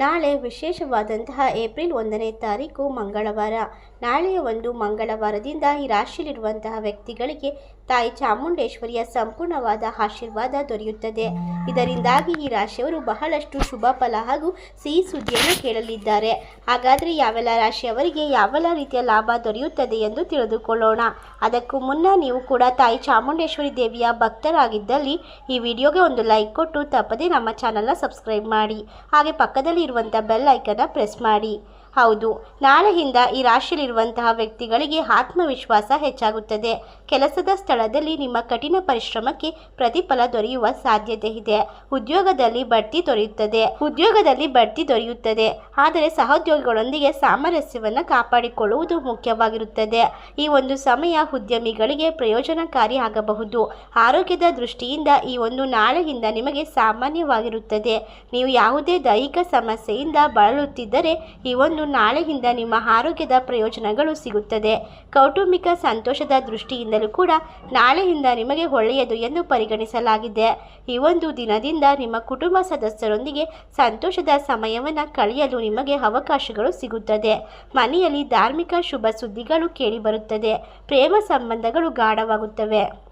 ನಾಳೆ ವಿಶೇಷವಾದಂತಹ ಏಪ್ರಿಲ್ ಒಂದನೇ ತಾರೀಕು ಮಂಗಳವಾರ. ನಾಳೆಯ ಒಂದು ಮಂಗಳವಾರದಿಂದ ಈ ರಾಶಿಯಲ್ಲಿರುವಂತಹ ವ್ಯಕ್ತಿಗಳಿಗೆ ತಾಯಿ ಚಾಮುಂಡೇಶ್ವರಿಯ ಸಂಪೂರ್ಣವಾದ ಆಶೀರ್ವಾದ ದೊರೆಯುತ್ತದೆ. ಇದರಿಂದಾಗಿ ಈ ರಾಶಿಯವರು ಬಹಳಷ್ಟು ಶುಭ ಫಲ ಹಾಗೂ ಸಿಹಿ ಸುದ್ದಿಯನ್ನು ಕೇಳಲಿದ್ದಾರೆ. ಹಾಗಾದರೆ ಯಾವೆಲ್ಲ ರಾಶಿಯವರಿಗೆ ಯಾವೆಲ್ಲ ರೀತಿಯ ಲಾಭ ದೊರೆಯುತ್ತದೆ ಎಂದು ತಿಳಿದುಕೊಳ್ಳೋಣ. ಅದಕ್ಕೂ ಮುನ್ನ ನೀವು ಕೂಡ ತಾಯಿ ಚಾಮುಂಡೇಶ್ವರಿ ದೇವಿಯ ಭಕ್ತರಾಗಿದ್ದಲ್ಲಿ ಈ ವಿಡಿಯೋಗೆ ಒಂದು ಲೈಕ್ ಕೊಟ್ಟು ತಪ್ಪದೇ ನಮ್ಮ ಚಾನಲ್ನ ಸಬ್ಸ್ಕ್ರೈಬ್ ಮಾಡಿ. ಹಾಗೆ ಪಕ್ಕದಲ್ಲಿ ಇರುವಂಥ ಬೆಲ್ ಐಕನ್ನ ಪ್ರೆಸ್ ಮಾಡಿ. ಹೌದು, ನಾಳೆಯಿಂದ ಈ ರಾಶಿಯಲ್ಲಿರುವಂತಹ ವ್ಯಕ್ತಿಗಳಿಗೆ ಆತ್ಮವಿಶ್ವಾಸ ಹೆಚ್ಚಾಗುತ್ತದೆ. ಕೆಲಸದ ಸ್ಥಳದಲ್ಲಿ ನಿಮ್ಮ ಕಠಿಣ ಪರಿಶ್ರಮಕ್ಕೆ ಪ್ರತಿಫಲ ದೊರೆಯುವ ಸಾಧ್ಯತೆ ಇದೆ. ಉದ್ಯೋಗದಲ್ಲಿ ಬಡ್ತಿ ದೊರೆಯುತ್ತದೆ. ಉದ್ಯೋಗದಲ್ಲಿ ಬಡ್ತಿ ದೊರೆಯುತ್ತದೆ. ಆದರೆ ಸಹೋದ್ಯೋಗಿಗಳೊಂದಿಗೆ ಸಾಮರಸ್ಯವನ್ನು ಕಾಪಾಡಿಕೊಳ್ಳುವುದು ಮುಖ್ಯವಾಗಿರುತ್ತದೆ. ಈ ಒಂದು ಸಮಯ ಉದ್ಯಮಿಗಳಿಗೆ ಪ್ರಯೋಜನಕಾರಿ ಆಗಬಹುದು. ಆರೋಗ್ಯದ ದೃಷ್ಟಿಯಿಂದ ಈ ಒಂದು ನಾಳೆಯಿಂದ ನಿಮಗೆ ಸಾಮಾನ್ಯವಾಗಿರುತ್ತದೆ. ನೀವು ಯಾವುದೇ ದೈಹಿಕ ಸಮಸ್ಯೆಯಿಂದ ಬಳಲುತ್ತಿದ್ದರೆ ಈ ಒಂದು ನಾಳೆಯಿಂದ ನಿಮ್ಮ ಆರೋಗ್ಯದ ಪ್ರಯೋಜನಗಳು ಸಿಗುತ್ತದೆ. ಕೌಟುಂಬಿಕ ಸಂತೋಷದ ದೃಷ್ಟಿಯಿಂದಲೂ ಕೂಡ ನಾಳೆಯಿಂದ ನಿಮಗೆ ಒಳ್ಳೆಯದು ಎಂದು ಪರಿಗಣಿಸಲಾಗಿದೆ. ಈ ಒಂದು ದಿನದಿಂದ ನಿಮ್ಮ ಕುಟುಂಬ ಸದಸ್ಯರೊಂದಿಗೆ ಸಂತೋಷದ ಸಮಯವನ್ನು ಕಳೆಯಲು ನಿಮಗೆ ಅವಕಾಶಗಳು ಸಿಗುತ್ತದೆ. ಮನೆಯಲ್ಲಿ ಧಾರ್ಮಿಕ ಶುಭ ಸುದ್ದಿಗಳು ಕೇಳಿಬರುತ್ತದೆ ಪ್ರೇಮ ಸಂಬಂಧಗಳು ಗಾಢವಾಗುತ್ತವೆ.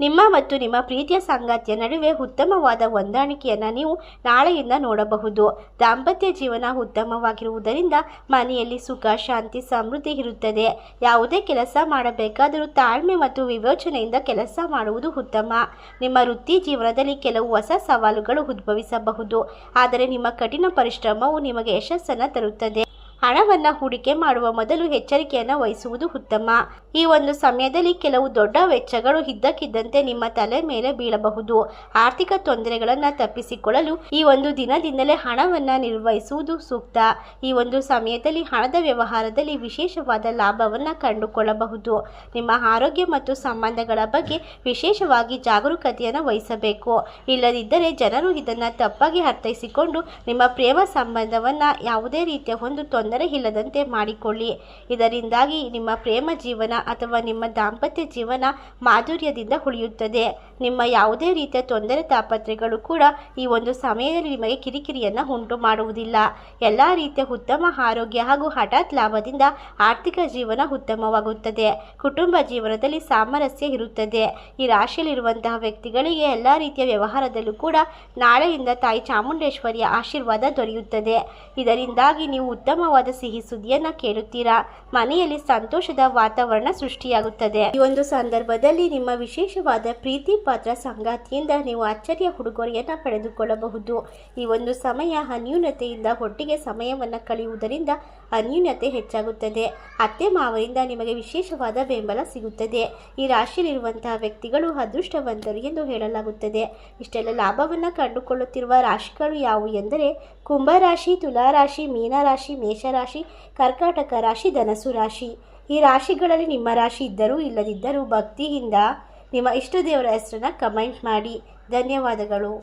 ನಿಮ್ಮ ಮತ್ತು ನಿಮ್ಮ ಪ್ರೀತಿಯ ಸಂಗಾತಿಯ ನಡುವೆ ಉತ್ತಮವಾದ ಹೊಂದಾಣಿಕೆಯನ್ನು ನೀವು ನಾಳೆಯಿಂದ ನೋಡಬಹುದು. ದಾಂಪತ್ಯ ಜೀವನ ಉತ್ತಮವಾಗಿರುವುದರಿಂದ ಮನೆಯಲ್ಲಿ ಸುಖ, ಶಾಂತಿ, ಸಮೃದ್ಧಿ ಇರುತ್ತದೆ. ಯಾವುದೇ ಕೆಲಸ ಮಾಡಬೇಕಾದರೂ ತಾಳ್ಮೆ ಮತ್ತು ವಿವೇಚನೆಯಿಂದ ಕೆಲಸ ಮಾಡುವುದು ಉತ್ತಮ. ನಿಮ್ಮ ವೃತ್ತಿ ಜೀವನದಲ್ಲಿ ಕೆಲವು ಹೊಸ ಸವಾಲುಗಳು ಉದ್ಭವಿಸಬಹುದು. ಆದರೆ ನಿಮ್ಮ ಕಠಿಣ ಪರಿಶ್ರಮವು ನಿಮಗೆ ಯಶಸ್ಸನ್ನು ತರುತ್ತದೆ. ಹಣವನ್ನು ಹೂಡಿಕೆ ಮಾಡುವ ಮೊದಲು ಎಚ್ಚರಿಕೆಯನ್ನು ವಹಿಸುವುದು ಉತ್ತಮ. ಈ ಒಂದು ಸಮಯದಲ್ಲಿ ಕೆಲವು ದೊಡ್ಡ ವೆಚ್ಚಗಳು ಇದ್ದಕ್ಕಿದ್ದಂತೆ ನಿಮ್ಮ ತಲೆ ಮೇಲೆ ಬೀಳಬಹುದು. ಆರ್ಥಿಕ ತೊಂದರೆಗಳನ್ನು ತಪ್ಪಿಸಿಕೊಳ್ಳಲು ಈ ಒಂದು ದಿನದಿಂದಲೇ ಹಣವನ್ನು ನಿರ್ವಹಿಸುವುದು ಸೂಕ್ತ. ಈ ಒಂದು ಸಮಯದಲ್ಲಿ ಹಣದ ವ್ಯವಹಾರದಲ್ಲಿ ವಿಶೇಷವಾದ ಲಾಭವನ್ನು ಕಂಡುಕೊಳ್ಳಬಹುದು. ನಿಮ್ಮ ಆರೋಗ್ಯ ಮತ್ತು ಸಂಬಂಧಗಳ ಬಗ್ಗೆ ವಿಶೇಷವಾಗಿ ಜಾಗರೂಕತೆಯನ್ನು ವಹಿಸಬೇಕು. ಇಲ್ಲದಿದ್ದರೆ ಜನರು ಇದನ್ನು ತಪ್ಪಾಗಿ ಅರ್ಥೈಸಿಕೊಂಡು ನಿಮ್ಮ ಪ್ರೇಮ ಸಂಬಂಧವನ್ನು ಯಾವುದೇ ರೀತಿಯ ಒಂದು ತೊಂದರೆ ಇಲ್ಲದಂತೆ ಮಾಡಿಕೊಳ್ಳಿ. ಇದರಿಂದಾಗಿ ನಿಮ್ಮ ಪ್ರೇಮ ಜೀವನ ಅಥವಾ ನಿಮ್ಮ ದಾಂಪತ್ಯ ಜೀವನ ಮಾಧುರ್ಯದಿಂದ ಉಳಿಯುತ್ತದೆ. ನಿಮ್ಮ ಯಾವುದೇ ರೀತಿಯ ತೊಂದರೆ ತಾಪತ್ರೆಗಳು ಕೂಡ ಈ ಒಂದು ಸಮಯದಲ್ಲಿ ನಿಮಗೆ ಕಿರಿಕಿರಿಯನ್ನು ಉಂಟು ಮಾಡುವುದಿಲ್ಲ. ಎಲ್ಲ ರೀತಿಯ ಉತ್ತಮ ಆರೋಗ್ಯ ಹಾಗೂ ಹಠಾತ್ ಲಾಭದಿಂದ ಆರ್ಥಿಕ ಜೀವನ ಉತ್ತಮವಾಗುತ್ತದೆ. ಕುಟುಂಬ ಜೀವನದಲ್ಲಿ ಸಾಮರಸ್ಯ ಇರುತ್ತದೆ. ಈ ರಾಶಿಯಲ್ಲಿರುವಂತಹ ವ್ಯಕ್ತಿಗಳಿಗೆ ಎಲ್ಲ ರೀತಿಯ ವ್ಯವಹಾರದಲ್ಲೂ ಕೂಡ ನಾಳೆಯಿಂದ ತಾಯಿ ಚಾಮುಂಡೇಶ್ವರಿಯ ಆಶೀರ್ವಾದ ದೊರೆಯುತ್ತದೆ. ಇದರಿಂದಾಗಿ ನೀವು ಉತ್ತಮವಾದ ಸಿಹಿ ಸುದ್ದಿಯನ್ನ ಕೇಳುತ್ತೀರಾ? ಮನೆಯಲ್ಲಿ ಸಂತೋಷದ ವಾತಾವರಣ ಸೃಷ್ಟಿಯಾಗುತ್ತದೆ. ಈ ಒಂದು ಸಂದರ್ಭದಲ್ಲಿ ನಿಮ್ಮ ವಿಶೇಷವಾದ ಪ್ರೀತಿ ಪಾತ್ರ ಸಂಗಾತಿಯಿಂದ ನೀವು ಅಚ್ಚರಿಯ ಉಡುಗೊರೆಯನ್ನು ಪಡೆದುಕೊಳ್ಳಬಹುದು. ಈ ಒಂದು ಸಮಯ ಅನ್ಯೂನತೆಯಿಂದ ಒಟ್ಟಿಗೆ ಸಮಯವನ್ನು ಕಳೆಯುವುದರಿಂದ ಅನ್ಯೂನ್ಯತೆ ಹೆಚ್ಚಾಗುತ್ತದೆ. ಅತ್ತೆ ಮಾವರಿಂದ ನಿಮಗೆ ವಿಶೇಷವಾದ ಬೆಂಬಲ ಸಿಗುತ್ತದೆ. ಈ ರಾಶಿಯಲ್ಲಿರುವಂತಹ ವ್ಯಕ್ತಿಗಳು ಅದೃಷ್ಟವಂತರು ಎಂದು ಹೇಳಲಾಗುತ್ತದೆ. ಇಷ್ಟೆಲ್ಲ ಲಾಭವನ್ನು ಕಂಡುಕೊಳ್ಳುತ್ತಿರುವ ರಾಶಿಗಳು ಯಾವುವು ಎಂದರೆ ಕುಂಭರಾಶಿ, ತುಲಾರಾಶಿ, ಮೀನರಾಶಿ ಮೇಷರಾಶಿ ಕರ್ಕಾಟಕ ರಾಶಿ ಧನಸು ರಾಶಿ. ಈ ರಾಶಿಗಳಲ್ಲಿ ನಿಮ್ಮ ರಾಶಿ ಇದ್ದರೂ ಇಲ್ಲದಿದ್ದರೂ ಭಕ್ತಿಯಿಂದ ನಿಮ್ಮ ಇಷ್ಟ ದೇವರ ಹೆಸರನ್ನು ಕಮೆಂಟ್ ಮಾಡಿ. ಧನ್ಯವಾದಗಳು.